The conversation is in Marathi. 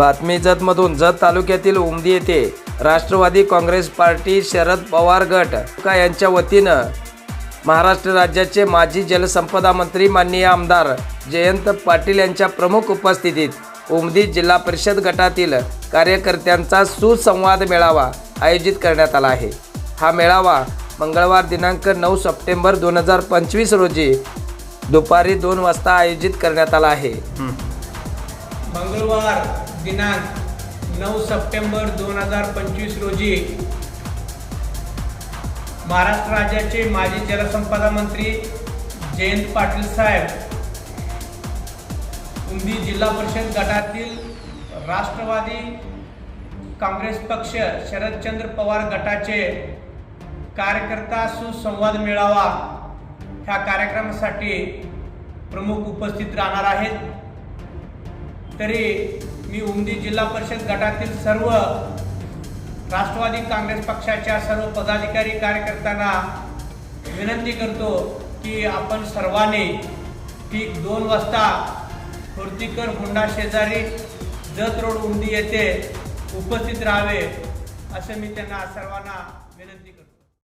बातमी जतमधून जत तालुक्यातील उमदी येथे राष्ट्रवादी काँग्रेस पार्टी शरद पवार गट का यांच्या वतीनं महाराष्ट्र राज्याचे माजी जलसंपदा मंत्री माननीय आमदार जयंत पाटील यांच्या प्रमुख उपस्थितीत उमदी जिल्हा परिषद गटातील कार्यकर्त्यांचा सुसंवाद मेळावा आयोजित करण्यात आला आहे. हा मेळावा मंगळवार दिनांक नऊ सप्टेंबर दोन हजार पंचवीस रोजी दुपारी दोन वाजता आयोजित करण्यात आला आहे. मंगळवार दिनांक नऊ सप्टेंबर दोन हजार पंचवीस रोजी महाराष्ट्र राज्याचे माजी जलसंपदा मंत्री जयंत पाटील साहेब उमदी जिल्हा परिषद गटातील राष्ट्रवादी काँग्रेस पक्ष शरदचंद्र पवार गटाचे कार्यकर्ता सुसंवाद मेळावा ह्या कार्यक्रमासाठी प्रमुख उपस्थित राहणार आहेत. तरी मी उमदी जिल्हा परिषद गटातील सर्व राष्ट्रवादी काँग्रेस पक्षाच्या सर्व पदाधिकारी कार्यकर्त्यांना विनंती करतो की आपण सर्वांनी ठीक दोन वाजता फुर्तीकर हुंडा शेजारी जत रोड उमदी येथे उपस्थित राहावे असं मी त्यांना सर्वांना विनंती